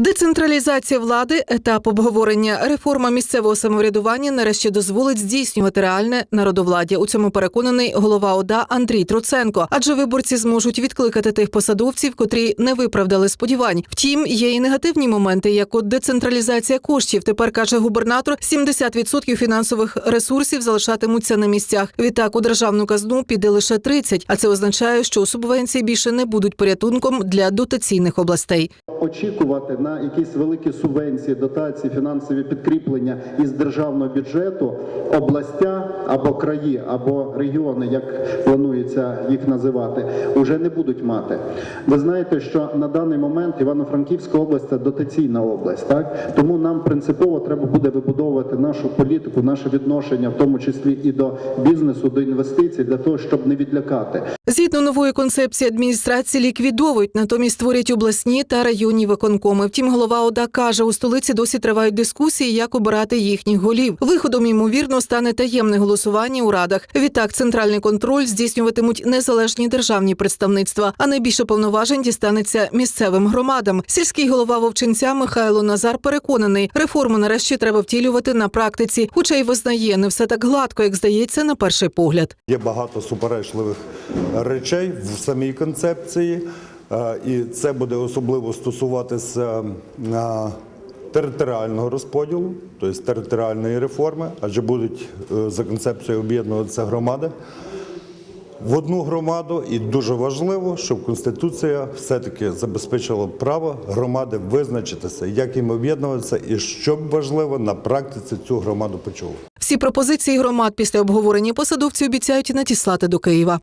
Децентралізація влади, етап обговорення, реформа місцевого самоврядування нарешті дозволить здійснювати реальне народовладдя. У цьому переконаний голова ОДА Андрій Троценко. Адже виборці зможуть відкликати тих посадовців, котрі не виправдали сподівань. Втім, є і негативні моменти, як от децентралізація коштів. Тепер каже губернатор, 70% фінансових ресурсів залишатимуться на місцях. Відтак у державну казну піде лише 30%, а це означає, що субвенції більше не будуть порятунком для дотаційних областей. Очікувати на якісь великі субвенції, дотації, фінансові підкріплення із державного бюджету областя або краї, або регіони, як планується їх називати, вже не будуть мати. Ви знаєте, що на даний момент Івано-Франківська область це дотаційна область, так тому нам принципово треба буде вибудовувати нашу політику, наше відношення, в тому числі і до бізнесу, до інвестицій, для того, щоб не відлякати. Згідно нової концепції адміністрації ліквідовують, натомість створять обласні та районні виконкоми. Втім, голова ОДА каже, у столиці досі тривають дискусії, як обирати їхніх голів. Виходом ймовірно стане таємне голосування у радах. Відтак, центральний контроль здійснюватимуть незалежні державні представництва, а найбільше повноважень дістанеться місцевим громадам. Сільський голова Вовчинця Михайло Назар переконаний, реформу нарешті треба втілювати на практиці, хоча й визнає не все так гладко, як здається на перший погляд. Є багато суперечливих речей в самій концепції, і це буде особливо стосуватися е, територіального розподілу, тобто територіальної реформи, адже будуть е, за концепцією об'єднуватися громади в одну громаду. І дуже важливо, щоб Конституція все-таки забезпечила право громади визначитися, як їм об'єднуватися, і що важливо на практиці цю громаду почули. Всі пропозиції громад після обговорення посадовці обіцяють надіслати до Києва.